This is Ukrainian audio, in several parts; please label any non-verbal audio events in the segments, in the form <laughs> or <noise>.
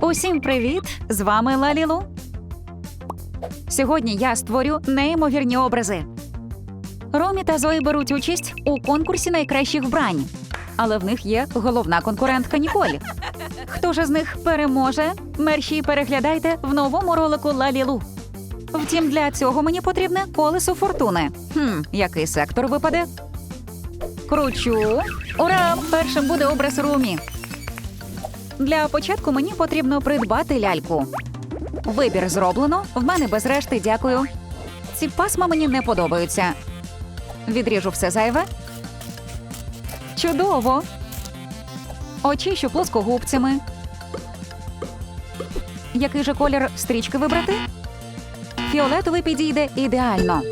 Усім привіт! З вами Лалілу. Сьогодні я створю неймовірні образи. Ромі та Зої беруть участь у конкурсі найкращих вбрань, але в них є головна конкурентка Ніколь. Хто ж з них переможе? Мерші переглядайте в новому ролику Лалілу. Втім, для цього мені потрібне колесо фортуни. Хм, який сектор випаде? Кручу. Ура! Першим буде образ Румі. Для початку мені потрібно придбати ляльку. Вибір зроблено. В мене без решти дякую. Ці пасма мені не подобаються. Відріжу все зайве. Чудово. Очищу плоскогубцями. Який же колір стрічки вибрати? Фіолетовий підійде ідеально.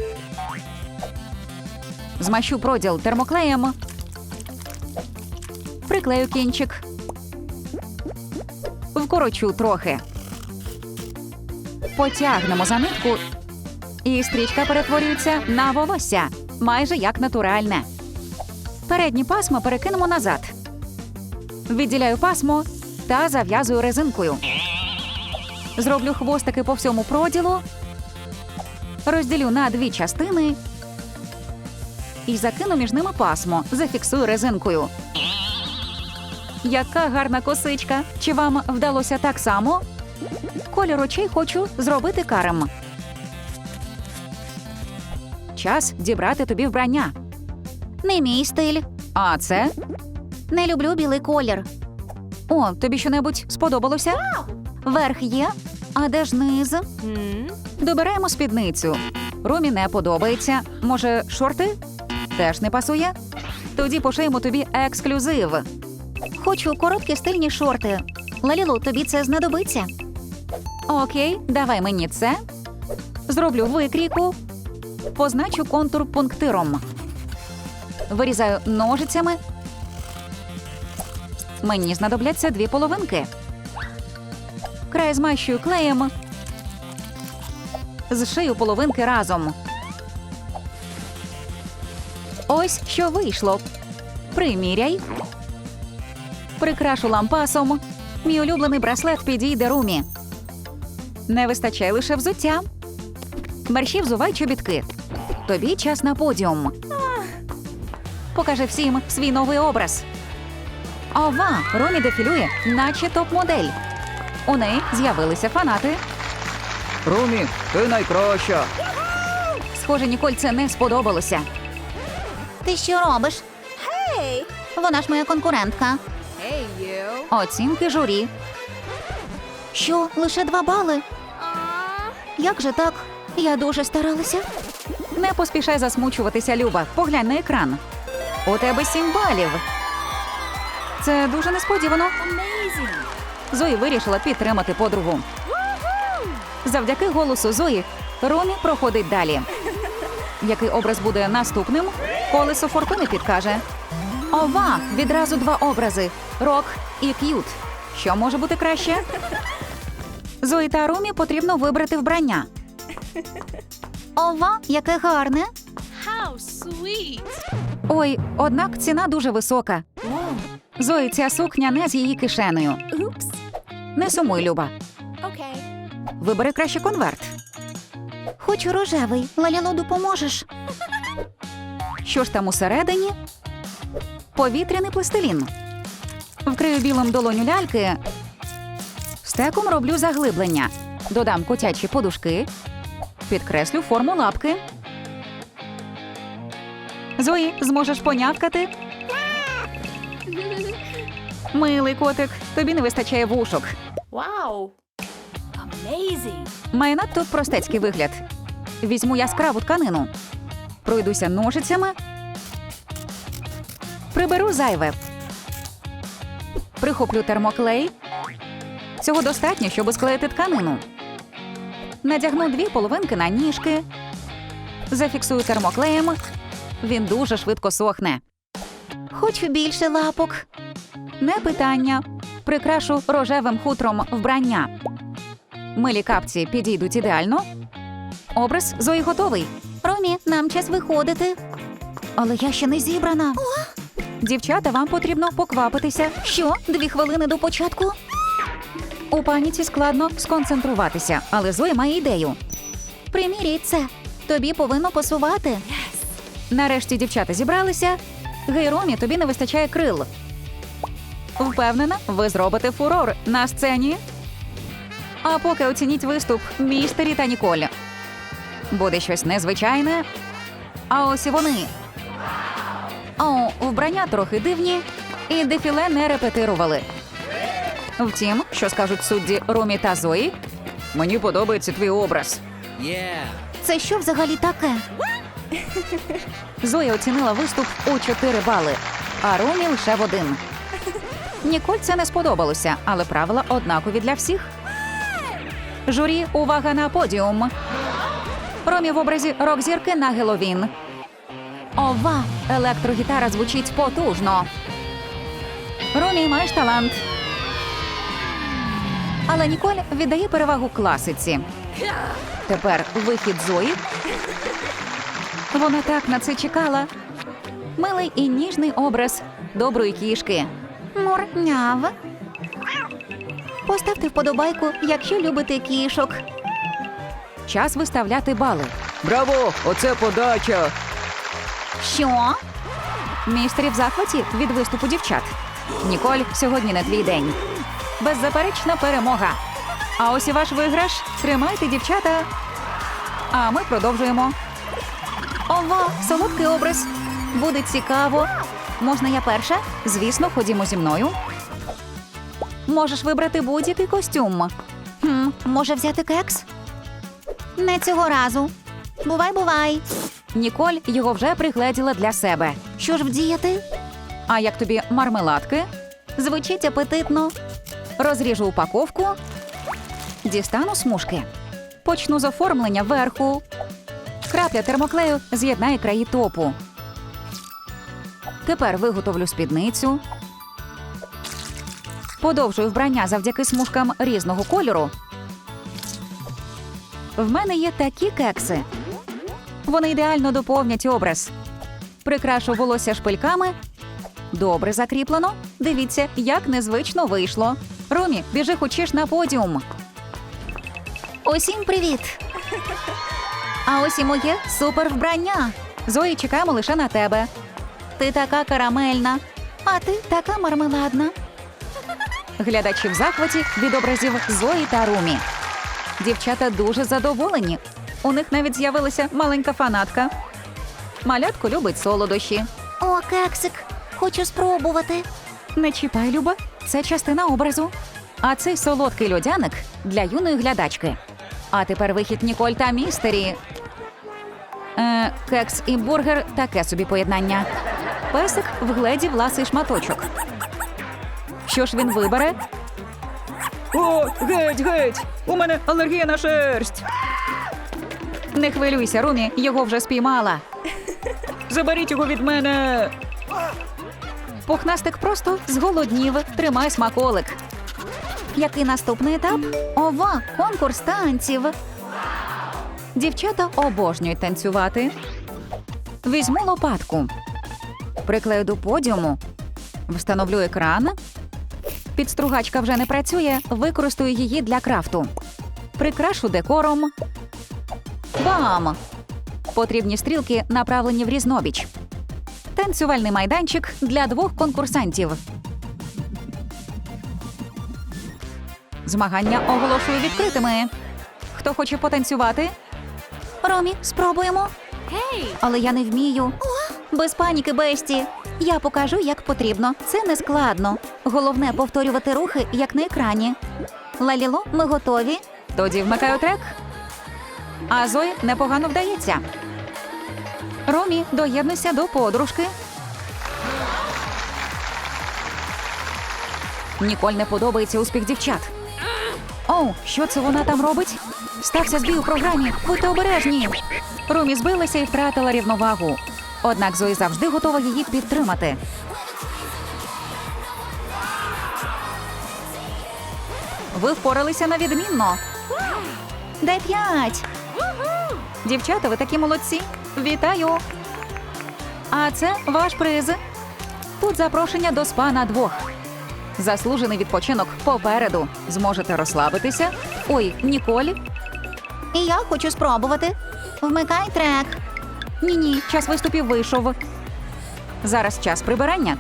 Змащу проділ термоклеєм. Приклею кінчик. Вкорочу трохи. Потягнемо за нитку, і стрічка перетворюється на волосся, майже як натуральне. Передні пасма перекинемо назад. Відділяю пасмо та зав'язую резинкою. Зроблю хвостики по всьому проділу, розділю на дві частини і закину між ними пасмо, зафіксую резинкою. Яка гарна косичка! Чи вам вдалося так само? Колір очей хочу зробити карем. Час дібрати тобі вбрання. Не мій стиль. А це? Не люблю білий колір. О, тобі що-небудь сподобалося? Верх є, а де ж низ? Добираємо спідницю. Ромі не подобається. Може, шорти? Теж не пасує? Тоді пошиємо тобі ексклюзив. Хочу короткі стильні шорти. Лалілу, тобі це знадобиться. Окей, давай мені це. Зроблю викрійку. Позначу контур пунктиром. Вирізаю ножицями. Мені знадобляться дві половинки. Край змащую клеєм. Зшию половинки разом. Ось що вийшло. Приміряй. Прикрашу лампасом. Мій улюблений браслет підійде румі. Не вистачає лише взуття. Мерщі взувай чобітки. Тобі час на подіум. Покажи всім свій новий образ. Ова, Ромі дефілює, наче топ-модель. У неї з'явилися фанати. Румі, ти найкраща. Схоже, Ніколь це не сподобалося. Ти що робиш? Гей! Вона ж моя конкурентка. Оцінки журі. Що, лише два бали? Як же так? Я дуже старалася. Не поспішай засмучуватися, Люба. Поглянь на екран. У тебе сім балів. Це дуже несподівано. Зої вирішила підтримати подругу. Завдяки голосу Зої Ромі проходить далі. <laughs> Який образ буде наступним? Колесо фортуни підкаже. Ова! Відразу два образи: рок і к'ют. Що може бути краще? Зої та Ромі потрібно вибрати вбрання. Ова, яке гарне. How sweet! Ой, однак ціна дуже висока. Зої, ця сукня не з її кишенею. Oops. Не сумуй, Люба. Okay. Вибери краще конверт. Хочу рожевий. Лалілу, допоможеш. Що ж там усередині? Повітряний пластилін. Вкрию білим долоню ляльки. Стеком роблю заглиблення. Додам котячі подушки. Підкреслю форму лапки. Зої, зможеш понявкати? Милий котик, тобі не вистачає вушок. Wow. Amazing. Має надто простецький вигляд. Візьму яскраву тканину. Пройдуся ножицями. Приберу зайве. Прихоплю термоклей. Цього достатньо, щоб склеїти тканину. Надягну дві половинки на ніжки. Зафіксую термоклеєм. Він дуже швидко сохне. Хочу більше лапок. Не питання. Прикрашу рожевим хутром вбрання. Милі капці підійдуть ідеально. Образ Зої готовий. Ромі, нам час виходити. Але я ще не зібрана. Дівчата, вам потрібно поквапитися. Що? Дві хвилини до початку? У паніці складно сконцентруватися, але Зоя має ідею. Примірій це. Тобі повинно пасувати. Нарешті дівчата зібралися. Гей, Ромі, тобі не вистачає крил. Впевнена, ви зробите фурор на сцені. А поки оцініть виступ містері та Ніколі. Буде щось незвичайне. А ось і вони. О, вбрання трохи дивні, і дефіле не репетирували. Втім, що скажуть судді Ромі та Зої, Мені подобається твій образ. Це що взагалі таке? Зоя оцінила виступ у 4 бали, а Ромі лише в один. Ніколь це не сподобалося, але правила однакові для всіх. Журі, увага на подіум. Ромі в образі рок-зірки на Геловін. Ова! Електрогітара звучить потужно. Ромі, маєш талант. Але Ніколь віддає перевагу класиці. Тепер вихід Зої вона так на це чекала. Милий і ніжний образ доброї кішки. Мурняв. Поставте вподобайку, якщо любите кішок. Час виставляти бали. Браво! Оце подача! Що? Містері в захваті від виступу дівчат. Ніколь, сьогодні не твій день. Беззаперечна перемога. А ось і ваш виграш. Тримайте, дівчата. А ми продовжуємо. Ова, солодкий образ. Буде цікаво. Можна я перша? Звісно, ходімо зі мною. Можеш вибрати будь-який костюм. Хм, може взяти кекс? Не цього разу. Бувай, бувай. Ніколь його вже пригледіла для себе. Що ж вдіяти? А як тобі мармеладки? Звучить апетитно. Розріжу упаковку, дістану смужки. Почну з оформлення верху. Крапля термоклею з'єднає краї топу. Тепер виготовлю спідницю. Подовжую вбрання завдяки смужкам різного кольору. В мене є такі кекси. Вони ідеально доповнять образ. Прикрашу волосся шпильками. Добре закріплено. Дивіться, як незвично вийшло. Ромі, біжи хочеш на подіум. Усім привіт. А ось і моє супер вбрання. Зої, чекаємо лише на тебе. Ти така карамельна, а ти така мармеладна. Глядачі в захваті від образів Зої та Румі. Дівчата дуже задоволені. У них навіть з'явилася маленька фанатка. Малятко любить солодощі. О, кексик, хочу спробувати. Не чіпай, Люба, це частина образу. А цей солодкий льодяник для юної глядачки. А тепер вихід Ніколь та містері. Е, кекс і бургер таке собі поєднання. Песик вгледів ласий шматочок. Що ж він вибере? О, геть, геть! У мене алергія на шерсть! Не хвилюйся, Румі, його вже спіймала. Заберіть його від мене! Пухнастик просто зголоднів, тримай смаколик. Який наступний етап? Ова, конкурс танців. Дівчата обожнюють танцювати. Візьму лопатку. Приклею до подіуму. Встановлю екран. Підстругачка вже не працює. Використаю її для крафту. Прикрашу декором. Бам! Потрібні стрілки направлені в різнобіч. Танцювальний майданчик для двох конкурсантів. Змагання оголошую відкритими. Хто хоче потанцювати? Ромі, спробуємо. Але я не вмію. Без паніки, Бесті. Я покажу, як потрібно. Це не складно. Головне повторювати рухи, як на екрані. Лаліло, ми готові. Тоді вмикаю трек. А Зої непогано вдається. Ромі, доєднуйся до подружки. Ніколь не подобається успіх дівчат. Оу, що це вона там робить? Стався збій у програмі. Будьте обережні. Ромі збилася і втратила рівновагу. Однак Зої завжди готова її підтримати. Ви впоралися на відмінно. Дай п'ять. Дівчата, ви такі молодці. Вітаю! А це ваш приз. Тут запрошення до спа на двох. Заслужений відпочинок попереду. Зможете розслабитися. Ой, Ніколь. І я хочу спробувати. Вмикай трек. Ні, ні, час виступів вийшов. Зараз час прибирання.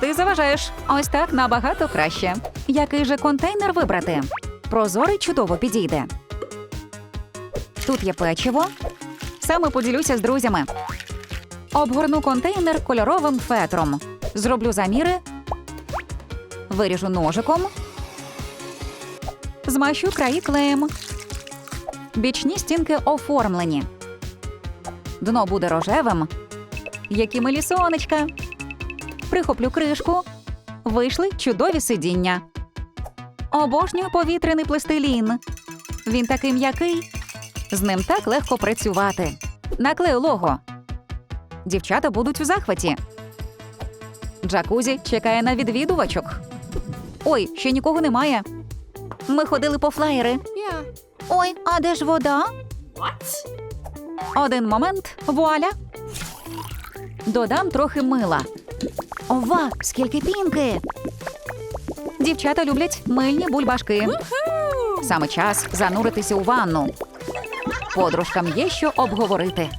Ти заважаєш. Ось так набагато краще. Який же контейнер вибрати? Прозорий чудово підійде. Тут є печиво. Саме поділюся з друзями. Обгорну контейнер кольоровим фетром. Зроблю заміри. Виріжу ножиком. Змащу краї клеєм. Бічні стінки оформлені. Дно буде рожевим. Які милі сонечка. Прихоплю кришку. Вийшли чудові сидіння. Обожнюю повітряний пластилін. Він такий м'який. З ним так легко працювати. Наклею лого. Дівчата будуть у захваті. Джакузі чекає на відвідувачок. Ой, ще нікого немає. Ми ходили по флаєри. Yeah. Ой, а де ж вода? What? Один момент, вуаля. Додам трохи мила. Ова, скільки пінки. Дівчата люблять мильні бульбашки. Саме час зануритися у ванну. Подружкам є що обговорити.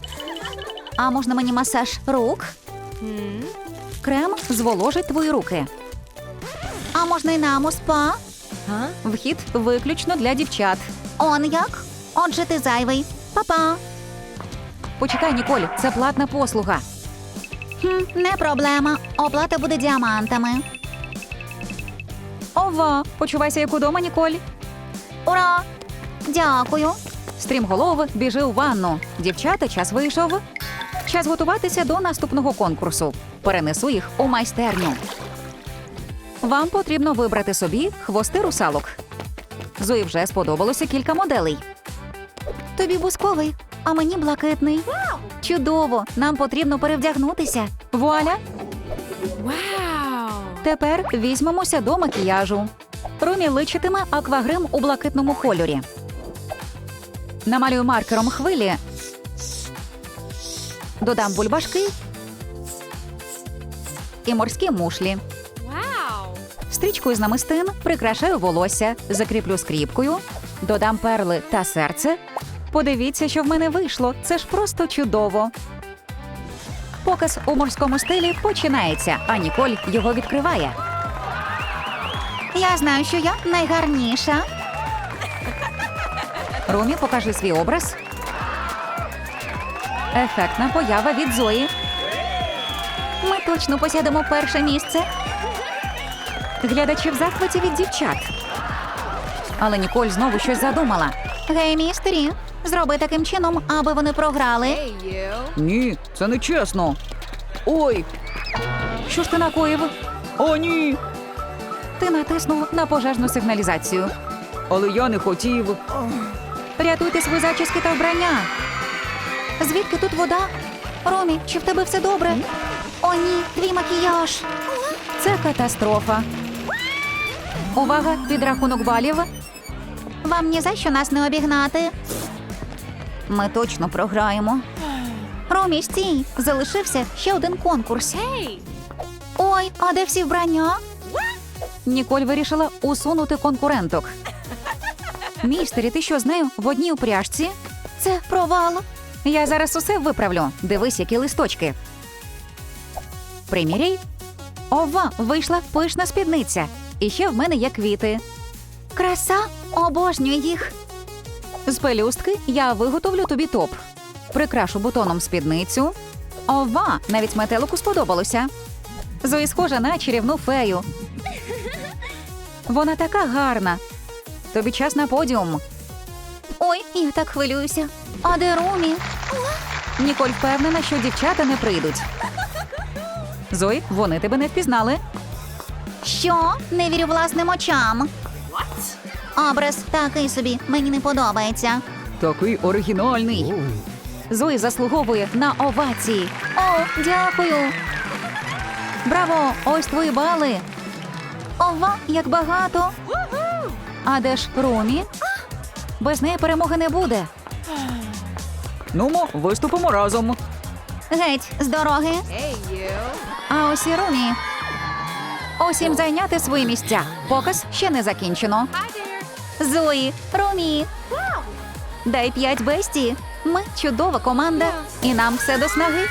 А можна мені масаж рук? Крем зволожить твої руки. А можна й нам у спа? Вхід виключно для дівчат. Он як? Отже, ти зайвий. Па-па. Почекай, Ніколь, це платна послуга. Хм, не проблема. Оплата буде діамантами. Ова, почувайся як удома, Ніколь. Ура! Дякую. Стрімголов біжи у ванну. Дівчата, час вийшов. Час готуватися до наступного конкурсу. Перенесу їх у майстерню. Вам потрібно вибрати собі хвости русалок. Зої вже сподобалося кілька моделей. Тобі бусковий, а мені блакитний. Чудово! Нам потрібно перевдягнутися. Вуаля! Wow. Тепер візьмемося до макіяжу. Румі личитиме аквагрим у блакитному кольорі. Намалюю маркером хвилі. Додам бульбашки і морські мушлі. Стрічкою з намистин прикрашаю волосся, закріплю скріпкою, додам перли та серце. Подивіться, що в мене вийшло. Це ж просто чудово. Показ у морському стилі починається, а Ніколь його відкриває. Я знаю, що я найгарніша. Румі, покажи свій образ. Ефектна поява від Зої. Ми точно посядемо перше місце. Глядачі в захваті від дівчат. Але Ніколь знову щось задумала. Гей, містері, зроби таким чином, аби вони програли. Ні, це не чесно. Ой, Що ж ти накоїв? о ні. Ти натиснув на пожежну сигналізацію. Але я не хотів. Рятуйте свої зачіски та вбрання. Звідки тут вода? Ромі, чи в тебе все добре? О, ні, твій макіяж. Це катастрофа. Увага, підрахунок балів. Вам ні за що нас не обігнати. Ми точно програємо. Ромі, стій! Залишився ще один конкурс. Ой, а де всі вбрання? Ніколь вирішила усунути конкуренток. Містері, ти що з нею в одній упряжці? Це провал. Я зараз усе виправлю. Дивись, які листочки. Приміряй. Ова, вийшла пишна спідниця. І ще в мене є квіти. Краса, обожнюю їх. З пелюстки я виготовлю тобі топ. Прикрашу бутоном спідницю. Ова, навіть метелику сподобалося. Зої схожа на чарівну фею. Вона така гарна. Тобі час на подіум. Ой, я так хвилююся. А де Ромі? Ніколь впевнена, що дівчата не прийдуть. Зої, вони тебе не впізнали. Що? Не вірю власним очам. What? Образ такий собі, мені не подобається. Такий оригінальний. Зої заслуговує на овації. О, дякую. Браво! Ось твої бали. Ова, як багато. А де ж Румі? Без неї перемоги не буде. Нумо, виступимо разом. Геть з дороги. А ось і Румі. Усім зайняти свої місця. Показ ще не закінчено. Зої, Ромі. Дай п'ять бесті. Ми чудова команда, і нам все до снаги.